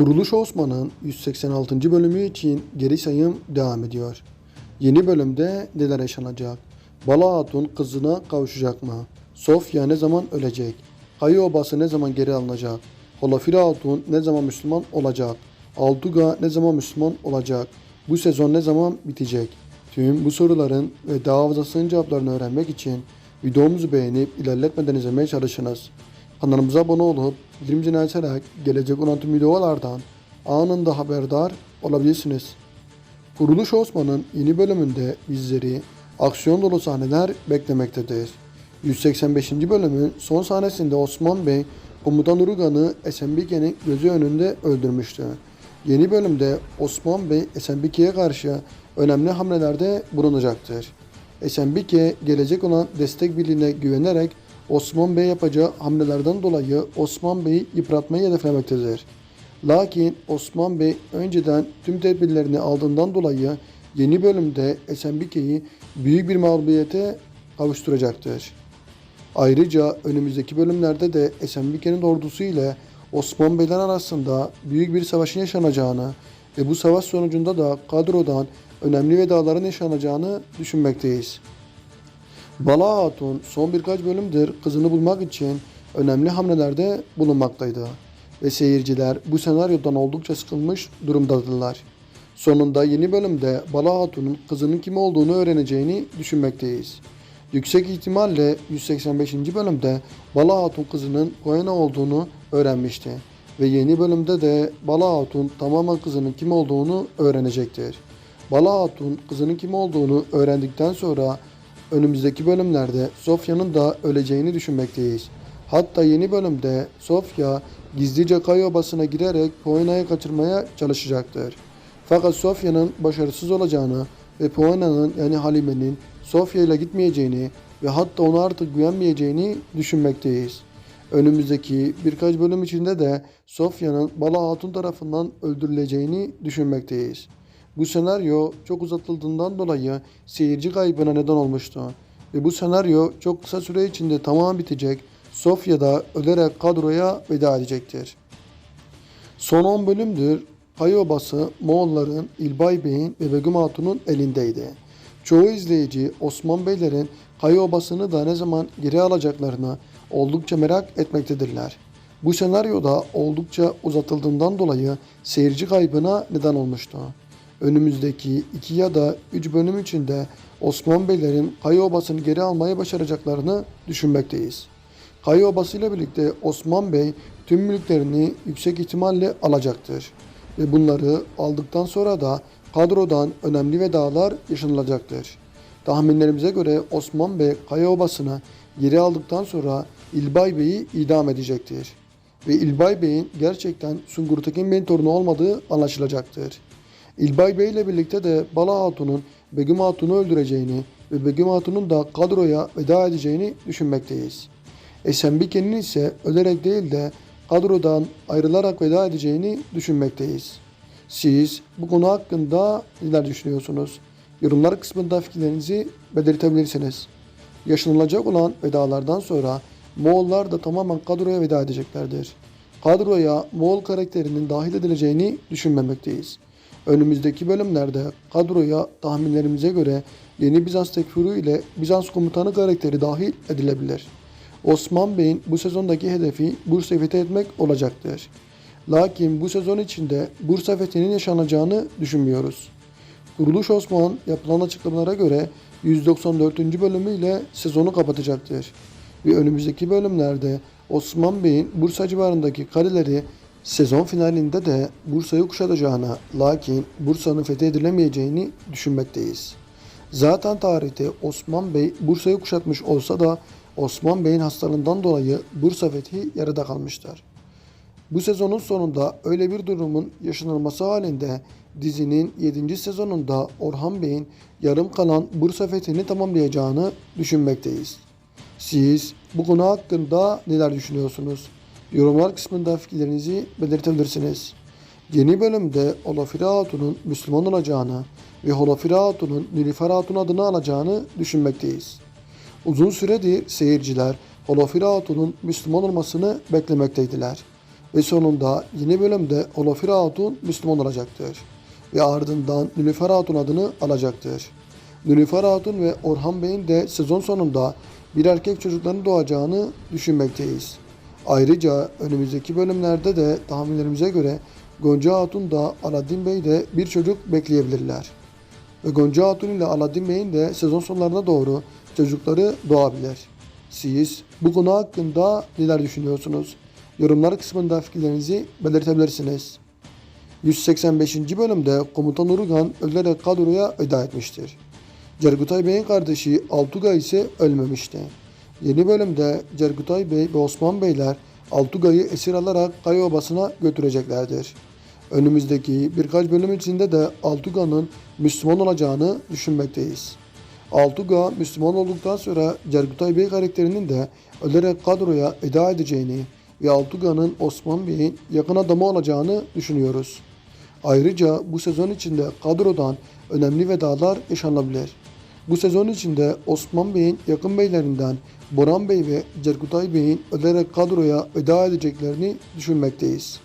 Kuruluş Osman'ın 186. bölümü için geri sayım devam ediyor. Yeni bölümde neler yaşanacak? Bala Hatun kızına kavuşacak mı? Sofya ne zaman ölecek? Hayı Obası ne zaman geri alınacak? Holafira Hatun ne zaman Müslüman olacak? Altuga ne zaman Müslüman olacak? Bu sezon ne zaman bitecek? Tüm bu soruların ve daha fazlasının cevaplarını öğrenmek için videomuzu beğenip ilerletmeden izlemeye çalışınız. Kanalımıza abone olup bildirim zilini açarak gelecek olan tüm videolardan anında haberdar olabilirsiniz. Kuruluş Osman'ın yeni bölümünde bizleri aksiyon dolu sahneler beklemektedir. 185. bölümün son sahnesinde Osman Bey komutan Urugan'ı Esenbike'nin gözü önünde öldürmüştü. Yeni bölümde Osman Bey Esenbike'ye karşı önemli hamlelerde bulunacaktır. Esenbike gelecek olan destek birliğine güvenerek Osman Bey yapacağı hamlelerden dolayı Osman Bey'i yıpratmayı hedeflemektedir. Lakin Osman Bey önceden tüm tedbirlerini aldığından dolayı yeni bölümde Esenbike'yi büyük bir mağlubiyete kavuşturacaktır. Ayrıca önümüzdeki bölümlerde de Esenbike'nin ordusu ile Osman Beyler arasında büyük bir savaşın yaşanacağını ve bu savaş sonucunda da kadrodan önemli vedaların yaşanacağını düşünmekteyiz. Bala Hatun son birkaç bölümdür kızını bulmak için önemli hamlelerde bulunmaktaydı ve seyirciler bu senaryodan oldukça sıkılmış durumdadırlar. Sonunda yeni bölümde Bala Hatun'un kızının kim olduğunu öğreneceğini düşünmekteyiz. Yüksek ihtimalle 185. bölümde Bala Hatun kızının Koyana olduğunu öğrenmişti ve yeni bölümde de Bala Hatun tamamen kızının kim olduğunu öğrenecektir. Bala Hatun kızının kim olduğunu öğrendikten sonra önümüzdeki bölümlerde Sofya'nın da öleceğini düşünmekteyiz. Hatta yeni bölümde Sofya gizlice Kaya Obası'na girerek Poena'yı kaçırmaya çalışacaktır. Fakat Sofya'nın başarısız olacağını ve Poena'nın yani Halime'nin Sofya ile gitmeyeceğini ve hatta ona artık güvenmeyeceğini düşünmekteyiz. Önümüzdeki birkaç bölüm içinde de Sofya'nın Bala Hatun tarafından öldürüleceğini düşünmekteyiz. Bu senaryo çok uzatıldığından dolayı seyirci kaybına neden olmuştu. Ve bu senaryo çok kısa süre içinde tamamen bitecek. Sofya da ölerek kadroya veda edecektir. Son 10 bölümdür Pay Obası Moğolların İlbay Bey'in ve Begüm Hatun'un elindeydi. Çoğu izleyici Osman Beylerin Pay Obası'nı da ne zaman geri alacaklarını oldukça merak etmektedirler. Bu senaryoda oldukça uzatıldığından dolayı seyirci kaybına neden olmuştu. Önümüzdeki 2 ya da 3 bölüm içinde Osman Beylerin Kaya Obası'nı geri almayı başaracaklarını düşünmekteyiz. Kaya Obası ile birlikte Osman Bey tüm mülklerini yüksek ihtimalle alacaktır. Ve bunları aldıktan sonra da kadrodan önemli vedalar yaşanılacaktır. Tahminlerimize göre Osman Bey Kaya Obası'nı geri aldıktan sonra İlbay Bey'i idam edecektir. Ve İlbay Bey'in gerçekten Sungur Tekin Bey'in torunu olmadığı anlaşılacaktır. İlbay Bey ile birlikte de Bala Hatun'un Begüm Hatun'u öldüreceğini ve Begüm Hatun'un da kadroya veda edeceğini düşünmekteyiz. Esenbike'nin ise ölerek değil de kadrodan ayrılarak veda edeceğini düşünmekteyiz. Siz bu konu hakkında neler düşünüyorsunuz? Yorumlar kısmında fikirlerinizi belirtebilirsiniz. Yaşanılacak olan vedalardan sonra Moğollar da tamamen kadroya veda edeceklerdir. Kadroya Moğol karakterinin dahil edileceğini düşünmemekteyiz. Önümüzdeki bölümlerde kadroya tahminlerimize göre yeni Bizans tekfuru ile Bizans komutanı karakteri dahil edilebilir. Osman Bey'in bu sezondaki hedefi Bursa fethi etmek olacaktır. Lakin bu sezon içinde Bursa fethinin yaşanacağını düşünmüyoruz. Kuruluş Osman yapılan açıklamalara göre 194. bölümüyle sezonu kapatacaktır. Ve önümüzdeki bölümlerde Osman Bey'in Bursa civarındaki kaleleri sezon finalinde de Bursa'yı kuşatacağına lakin Bursa'nın fethedilemeyeceğini düşünmekteyiz. Zaten tarihte Osman Bey Bursa'yı kuşatmış olsa da Osman Bey'in hastalığından dolayı Bursa fethi yarıda kalmıştır. Bu sezonun sonunda öyle bir durumun yaşanılması halinde dizinin 7. sezonunda Orhan Bey'in yarım kalan Bursa fethini tamamlayacağını düşünmekteyiz. Siz bu konu hakkında neler düşünüyorsunuz? Yorumlar kısmında fikirlerinizi belirtebilirsiniz. Yeni bölümde Olafira Hatun'un Müslüman olacağını ve Holafira Hatun'un Nilüfer Hatun adını alacağını düşünmekteyiz. Uzun süredir seyirciler Holafira Hatun'un Müslüman olmasını beklemekteydiler. Ve sonunda yeni bölümde Olafira Hatun Müslüman olacaktır. Ve ardından Nilüfer Hatun adını alacaktır. Nilüfer Hatun ve Orhan Bey'in de sezon sonunda bir erkek çocukların doğacağını düşünmekteyiz. Ayrıca önümüzdeki bölümlerde de tahminlerimize göre Gonca Hatun da Aladdin Bey de bir çocuk bekleyebilirler. Ve Gonca Hatun ile Aladdin Bey'in de sezon sonlarına doğru çocukları doğabilir. Siz bu konu hakkında neler düşünüyorsunuz? Yorumlar kısmında fikirlerinizi belirtebilirsiniz. 185. bölümde Komutan Urugan ölerek kadroya veda etmiştir. Cergutay Bey'in kardeşi Altuga ise ölmemişti. Yeni bölümde Cergutay Bey ve Osman Beyler Altuga'yı esir alarak Kaya Obası'na götüreceklerdir. Önümüzdeki birkaç bölüm içinde de Altuga'nın Müslüman olacağını düşünmekteyiz. Altuga Müslüman olduktan sonra Cergutay Bey karakterinin de ölerek kadroya veda edeceğini ve Altuga'nın Osman Bey'in yakın adamı olacağını düşünüyoruz. Ayrıca bu sezon içinde kadrodan önemli vedalar yaşanabilir. Bu sezon içinde Osman Bey'in yakın beylerinden Boran Bey ve Cerkutay Bey'in ölerek kadroya veda edeceklerini düşünmekteyiz.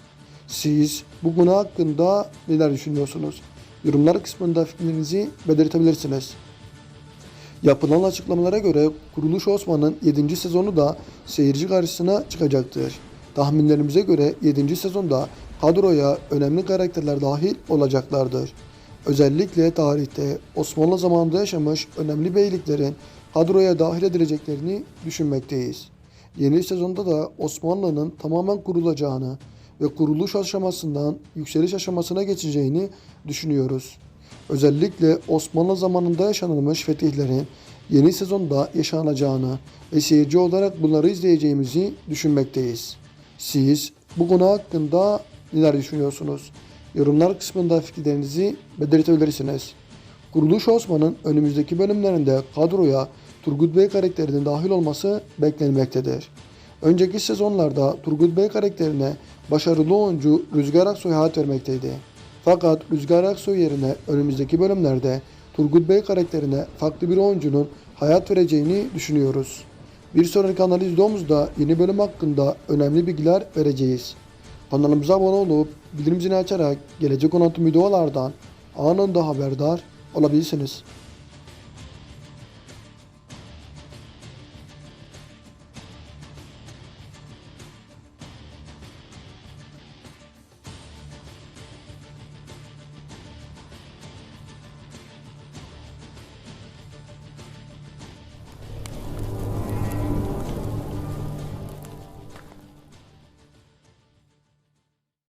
Siz bu konu hakkında neler düşünüyorsunuz? Yorumlar kısmında fikrinizi belirtebilirsiniz. Yapılan açıklamalara göre Kuruluş Osman'ın 7. sezonu da seyirci karşısına çıkacaktır. Tahminlerimize göre 7. sezonda kadroya önemli karakterler dahil olacaklardır. Özellikle tarihte Osmanlı zamanında yaşamış önemli beyliklerin kadroya dahil edileceklerini düşünmekteyiz. Yeni sezonda da Osmanlı'nın tamamen kurulacağını ve kuruluş aşamasından yükseliş aşamasına geçeceğini düşünüyoruz. Özellikle Osmanlı zamanında yaşanılmış fetihlerin yeni sezonda yaşanacağını ve seyirci olarak bunları izleyeceğimizi düşünmekteyiz. Siz bu konu hakkında neler düşünüyorsunuz? Yorumlar kısmında fikirlerinizi belirtebilirsiniz. Kuruluş Osman'ın önümüzdeki bölümlerinde kadroya Turgut Bey karakterinin dahil olması beklenmektedir. Önceki sezonlarda Turgut Bey karakterine başarılı oyuncu Rüzgar Aksoy hayat vermekteydi. Fakat Rüzgar Aksoy yerine önümüzdeki bölümlerde Turgut Bey karakterine farklı bir oyuncunun hayat vereceğini düşünüyoruz. Bir sonraki analiz videomuzda yeni bölüm hakkında önemli bilgiler vereceğiz. Kanalımıza abone olup bildirim zilini açarak gelecek olan tüm videolardan anında haberdar olabilirsiniz.